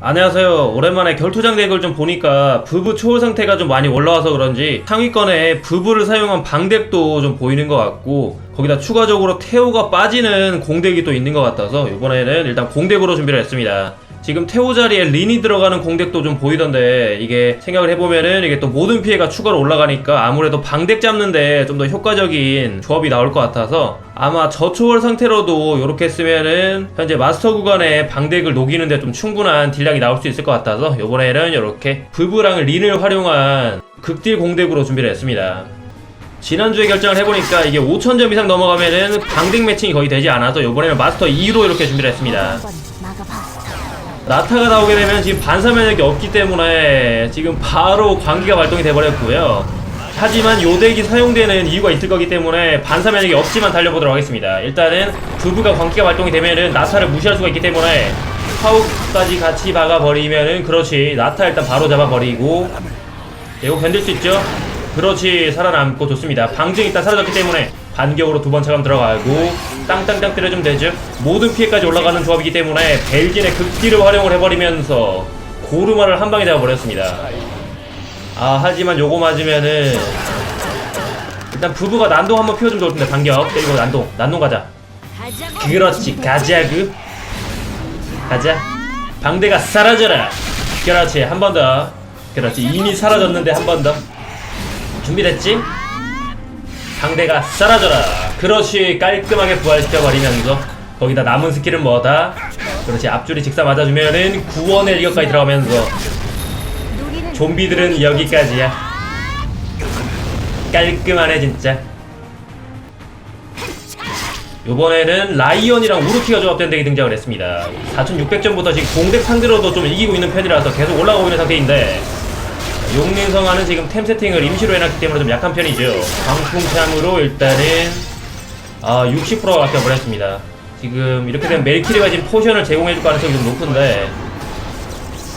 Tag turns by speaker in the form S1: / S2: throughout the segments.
S1: 안녕하세요. 오랜만에 결투장 덱을 좀 보니까 부부 초월 상태가 좀 많이 올라와서 그런지 상위권에 부부를 사용한 방덱도 좀 보이는 것 같고 거기다 추가적으로 태오가 빠지는 공덱이 또 있는 것 같아서 이번에는 일단 공덱으로 준비를 했습니다. 지금 태오 자리에 린이 들어가는 공덱도 좀 보이던데 이게 생각을 해보면은 이게 또 모든 피해가 추가로 올라가니까 아무래도 방덱 잡는데 좀 더 효과적인 조합이 나올 것 같아서 아마 저초월 상태로도 이렇게 쓰면은 현재 마스터 구간에 방덱을 녹이는데 좀 충분한 딜량이 나올 수 있을 것 같아서 이번에는 이렇게 부부랑 린을 활용한 극딜 공덱으로 준비를 했습니다. 지난주에 결정을 해보니까 이게 5,000점 이상 넘어가면은 방덱 매칭이 거의 되지 않아서 이번에는 마스터 2로 이렇게 준비를 했습니다. 나타가 나오게 되면 지금 반사 면역이 없기 때문에 지금 바로 광기가 발동이 돼버렸고요. 하지만 요 덱이 사용되는 이유가 있을 거기 때문에 반사 면역이 없지만 달려보도록 하겠습니다. 일단은 부부가 광기가 발동이 되면은 나타를 무시할 수가 있기 때문에 파우까지 같이 박아버리면은 그렇지 나타 일단 바로 잡아버리고 이거 견딜 수 있죠? 그렇지 살아남고 좋습니다. 방증 일단 사라졌기 때문에 반격으로 두 번 차감 들어가고 땅땅땅 때려주면 되죠. 모든 피해까지 올라가는 조합이기 때문에 벨진의 극기를 활용을 해버리면서 고르마를 한 방에 잡아버렸습니다. 아 하지만 요거 맞으면은 일단 부부가 난동 한번 피워주면 좋을 텐데 반격. 때리고 난동. 난동 가자. 그렇지. 가자그 가자. 방대가 사라져라. 그렇지. 한 번 더. 그렇지. 이미 사라졌는데 한 번 더. 준비됐지? 방대가 사라져라. 그렇지 깔끔하게 부활시켜버리면서 거기다 남은 스킬은 뭐다? 그렇지 앞줄이 직사 맞아주면은 구원의 일격까지 들어가면서 좀비들은 여기까지야. 깔끔하네 진짜. 이번에는 라이언이랑 우르키가 조합된 덱이 등장을 했습니다. 4600점부터 지금 공백 상대로도 좀 이기고 있는 편이라서 계속 올라가고 있는 상태인데 용린성화는 지금 템 세팅을 임시로 해놨기 때문에 좀 약한 편이죠 광풍참으로 일단은 아 60%가 바뀌어버렸습니다 지금 이렇게 되면 멜키리가 지금 포션을 제공해줄 가능성이 좀 높은데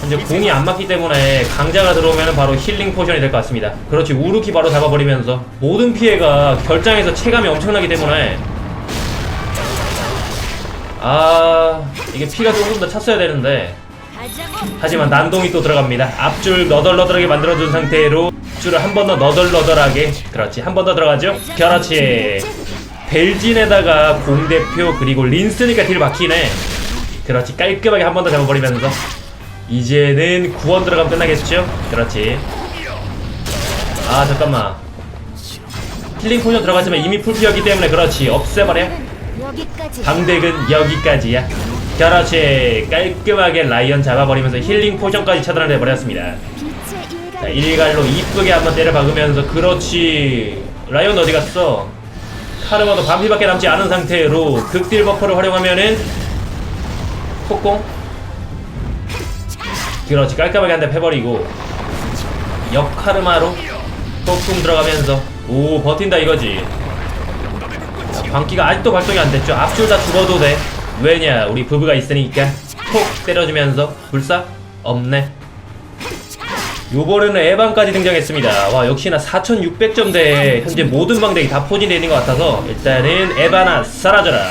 S1: 현재 공이 안 맞기 때문에 강자가 들어오면 바로 힐링 포션이 될 것 같습니다. 그렇지 우르키 바로 잡아버리면서 모든 피해가 결장에서 체감이 엄청나기 때문에 아 이게 피가 조금 더 찼어야 되는데. 하지만 난동이 또 들어갑니다. 앞줄 너덜너덜하게 만들어준 상태로 줄을 한 번 더 너덜너덜하게 그렇지 한 번 더 들어가죠. 그렇지 벨진에다가 공대표 그리고 린스니까 딜 막히네. 그렇지 깔끔하게 한 번 더 잡아버리면서 이제는 구원 들어가면 끝나겠죠? 그렇지 아 잠깐만 힐링 포션 들어갔지만 이미 풀피였기 때문에 그렇지 없애버려. 방덱은 여기까지야 그렇지 깔끔하게 라이언 잡아버리면서 힐링 포션까지 차단을 해버렸습니다. 자
S2: 일갈.
S1: 일갈로 이쁘게 한번 때려 박으면서 그렇지. 라이언 어디 갔어? 카르마도 반피밖에 남지 않은 상태로 극딜 버퍼를 활용하면은 폭공? 그렇지 깔끔하게 한 대 패버리고 역카르마로 폭풍 들어가면서. 오 버틴다 이거지. 자, 광기가 아직도 발동이 안 됐죠. 앞줄 다 죽어도 돼 왜냐 우리 부부가 있으니까 톡 때려주면서 불사 없네 요번에는 에반까지 등장했습니다. 와 역시나 4,600점대에 현재 모든 방대이 다 포진되어 있는 것 같아서 일단은 에바나 사라져라.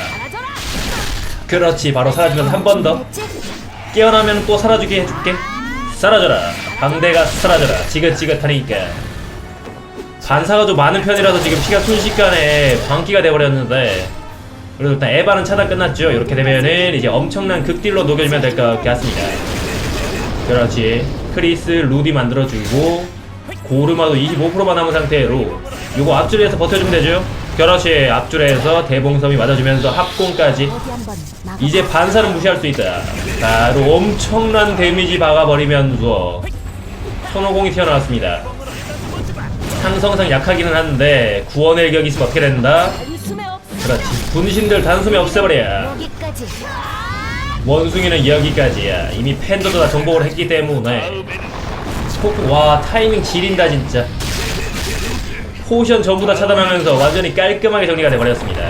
S1: 그렇지 바로 사라지면 한번 더? 깨어나면 또 사라지게 해줄게. 사라져라. 방대가 사라져라. 지긋지긋하니까. 반사가 좀 많은 편이라서 지금 피가 순식간에 광기가 돼버렸는데 그래도 일단 에바는 차단 끝났죠. 이렇게 되면은 이제 엄청난 극딜로 녹여주면 될 것 같습니다. 그렇지. 크리스, 루디 만들어주고 고르마도 25%만 남은 상태로 요거 앞줄에서 버텨주면 되죠. 그렇지. 앞줄에서 대봉섬이 맞아주면서 합공까지. 이제 반사는 무시할 수 있다. 바로 엄청난 데미지 박아버리면서 손오공이 튀어나왔습니다. 상성상 약하기는 한데 구원의 일격이 있으면 어떻게 된다? 그렇지. 분신들 단숨에 없애버려.
S2: 여기까지.
S1: 원숭이는 여기까지야. 이미 팬더도 다 정복을 했기 때문에. 폭- 와 타이밍 지린다 진짜. 포션 전부 다 차단하면서 완전히 깔끔하게 정리가 돼버렸습니다.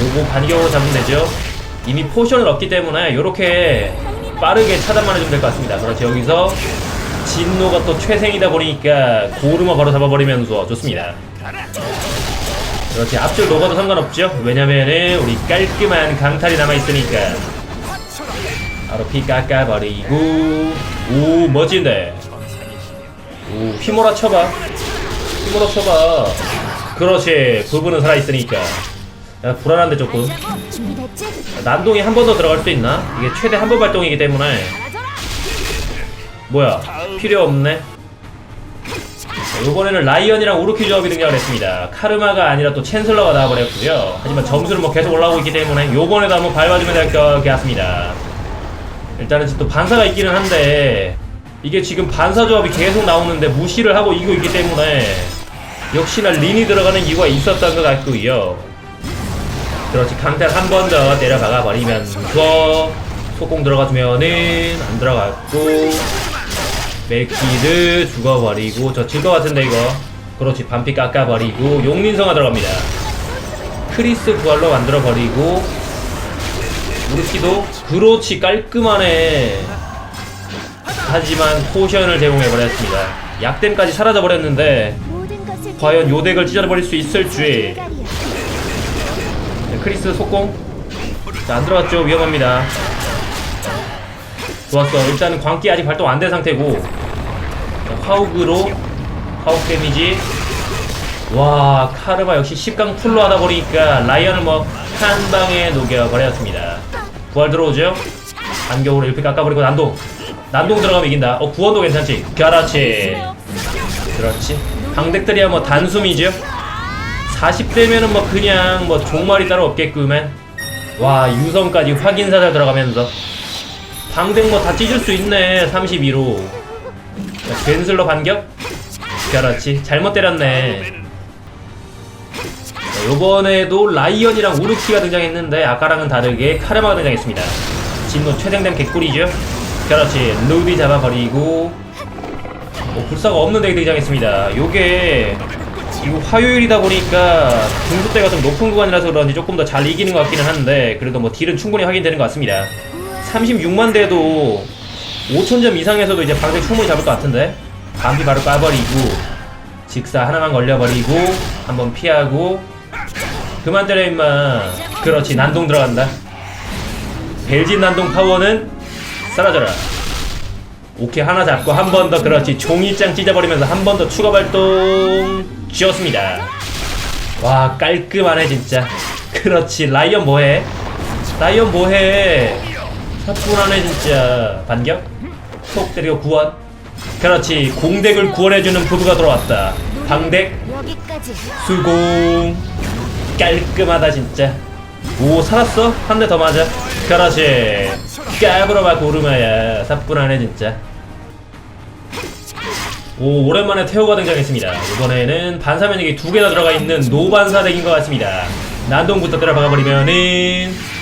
S1: 요거 반격으로 잡으면 되죠. 이미 포션을 얻기 때문에 요렇게 빠르게 차단만 해주면 될 것 같습니다. 그렇지 여기서 진노가 또 최생이다 보니까 고르마 바로 잡아버리면서 좋습니다. 그렇지. 앞줄 녹아도 상관없죠? 왜냐면은 우리 깔끔한 강탈이 남아있으니까. 바로 피 깎아버리고. 오 멋진데? 오 휘몰아 쳐봐. 휘몰아 쳐봐. 그렇지. 부부는 살아있으니까. 야 불안한데 조금? 난동이 한 번 더 들어갈 수 있나? 이게 최대 한 번 발동이기 때문에. 뭐야? 필요 없네. 자, 이번에는 라이언이랑 우르키 조합이 등장을 했습니다. 카르마가 아니라 또 챈슬러가 나와버렸고요. 하지만 점수는 뭐 계속 올라오고 있기 때문에 요번에도 한번 밟아주면 될 것 같습니다. 일단은 또 반사가 있기는 한데 이게 지금 반사 조합이 계속 나오는데 무시를 하고 이기고 있기 때문에 역시나 린이 들어가는 이유가 있었던 것 같고요. 그렇지 강탈 한 번더 박아 버리면서 속공 들어가주면은 안 들어갔고 멜키드 죽어버리고 저 질 것 같은데 이거? 그렇지 반피 깎아버리고 용린성화 들어갑니다. 크리스 부활로 만들어버리고 우르키도 그렇지 깔끔하네. 하지만 포션을 제공해버렸습니다. 약댐까지 사라져버렸는데 과연 요 덱을 찢어버릴 수 있을지. 크리스 속공. 자, 안 들어갔죠? 위험합니다 좋았어 일단은 광기 아직 발동 안 된 상태고. 자, 화욱으로 화욱 데미지. 와 카르마 역시 10강 풀로 하다 보니까 라이언을 뭐 한 방에 녹여버렸습니다. 부활 들어오죠? 반격으로 이렇게 깎아버리고 난동. 난동 들어가면 이긴다. 어 구원도 괜찮지? 그렇지. 그렇지. 방덱들이야 뭐 단숨이죠? 40대면은 뭐 그냥 뭐 종말이 따로 없겠구만 와 유성까지 확인 사살 들어가면서 뭐다 찢을 수 있네 32로. 벤슬러 반격? 그렇지. 잘못 때렸네. 자, 요번에도 라이언이랑 우르키가 등장했는데 아까랑은 다르게 카르마가 등장했습니다. 진노 최생된 개꿀이죠? 그렇지. 루비 잡아버리고. 뭐 불사가 없는 덱이 등장했습니다. 요게 이거 화요일이다 보니까 등급대가 좀 높은 구간이라서 그런지 조금 더 잘 이기는 것 같기는 한데 그래도 뭐 딜은 충분히 확인되는 것 같습니다 36만 대도 5천점 이상에서도 이제 방대 충분히 잡을 것 같은데? 반비 바로 까버리고 직사 하나만 걸려버리고 한번 피하고. 그만 때려 임마. 그렇지 난동 들어간다. 벨진 난동 파워는 사라져라. 오케이 하나 잡고 한 번 더 그렇지. 종이장 찢어버리면서 한 번 더 추가 발동 지었습니다. 와 깔끔하네 진짜. 그렇지 라이언 뭐해? 라이언 뭐해 사뿐하네 진짜 반격? 톡 때리고 구원. 그렇지 공덱을 구원해주는 부부가 들어왔다. 방덱. 수공 깔끔하다 진짜. 오 살았어? 한 대 더 맞아. 그렇지. 까불어봐 고르마야. 사뿐하네 진짜. 오 오랜만에 태호가 등장했습니다. 이번에는 반사 면역이 두 개나 들어가 있는 노반사 덱인 것 같습니다. 난동부터 때려박아버리면은
S2: 알아줘라.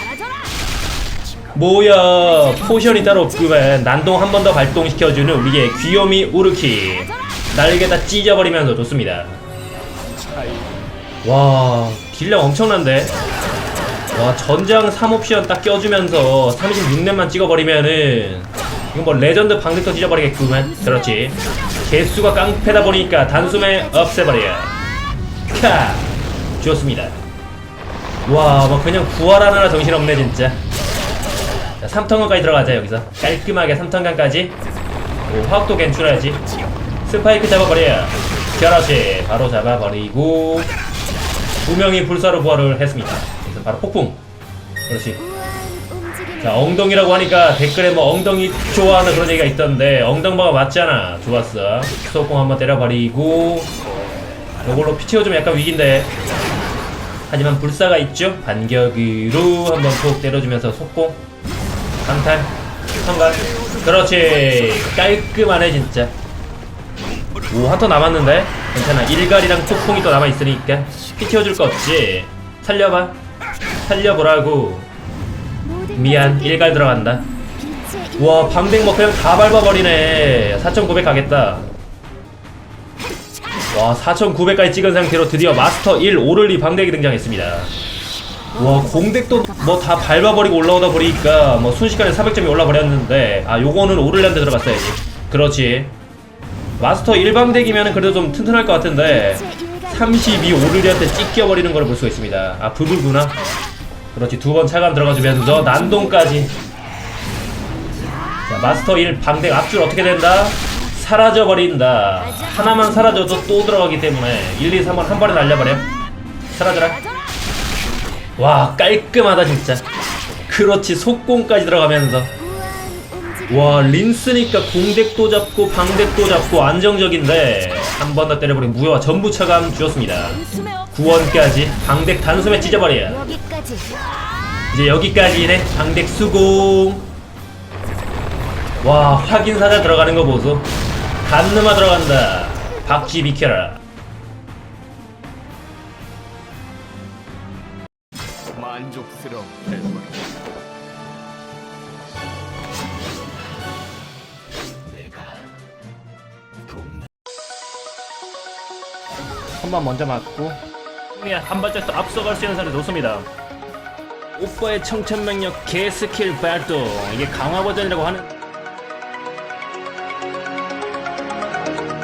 S1: 뭐야? 포션이 따로 없구만. 난동 한 번 더 발동시켜주는 우리의 귀요미 우르키. 날개 다 찢어버리면서 좋습니다. 와 딜량 엄청난데? 와 전장 3옵션 딱 껴주면서 36렙만 찍어버리면은 이건 뭐 레전드 방득도 찢어버리겠구만. 그렇지. 개수가 깡패다 보니까 단숨에 없애버려 캬 좋습니다. 와뭐 그냥 구하라느라 정신없네 진짜 자 3턴간까지 들어가자 여기서. 깔끔하게 3턴간까지. 오 화학도 괜찮아야지. 스파이크 잡아버려 그렇지 바로 잡아버리고 두 명이 불사로 부활을 했습니다. 그래서 바로 폭풍. 그렇지. 자 엉덩이라고 하니까 댓글에 뭐 엉덩이 좋아하는 그런 얘기가 있던데 엉덩바가 맞잖아. 좋았어. 소공 한번 때려버리고 이걸로 피 채워주면 약간 위기인데. 하지만 불사가 있죠? 반격으로 한번 톡 때려주면서 속공 강탈 성간 그렇지. 깔끔하네 진짜. 오 한 턴 남았는데? 괜찮아. 일갈이랑 폭풍이 또 남아있으니까 피 채워줄 거 없지. 살려봐. 살려보라고. 미안. 일갈 들어간다. 와 방백 뭐 그냥 다 밟아버리네. 4900 가겠다. 와 4900까지 찍은 상태로 드디어 마스터 1 오를리 방백이 등장했습니다 와 공덱도 뭐 다 밟아버리고 올라오다 보니까 뭐 순식간에 400점이 올라버렸는데 아 요거는 오를리한테 들어갔어야지 그렇지 마스터 1방덱이면 그래도 좀 튼튼할 것 같은데
S2: 빛의 일갈.
S1: 32 오를리한테 찢겨버리는 걸 볼 수가 있습니다 아 부부구나 그렇지 두 번 차감 들어가주면서 난동까지 자, 마스터 1 방백 앞줄 어떻게 된다? 사라져 버린다. 하나만 사라져도 또 들어가기 때문에 1, 2, 3번 한 번에 날려버려. 사라져라. 와 깔끔하다 진짜. 그렇지 속공까지 들어가면서 와 린스니까 공덱도 잡고 방덱도 잡고 안정적인데 한 번 더 때려버린 무효와 전부 차감 주었습니다. 구원까지 방덱 단숨에 찢어버려. 이제 여기까지네 방덱 수공 와 확인사자 들어가는 거 보소 간沼 들어간다 박쥐 비켜라 한번 먼저 맞고. 한 발짝 더 앞서갈 수 있는 사람이 좋습니다. 오빠의 청천명력 개스킬 발동. 이게 강화 버전이라고 하는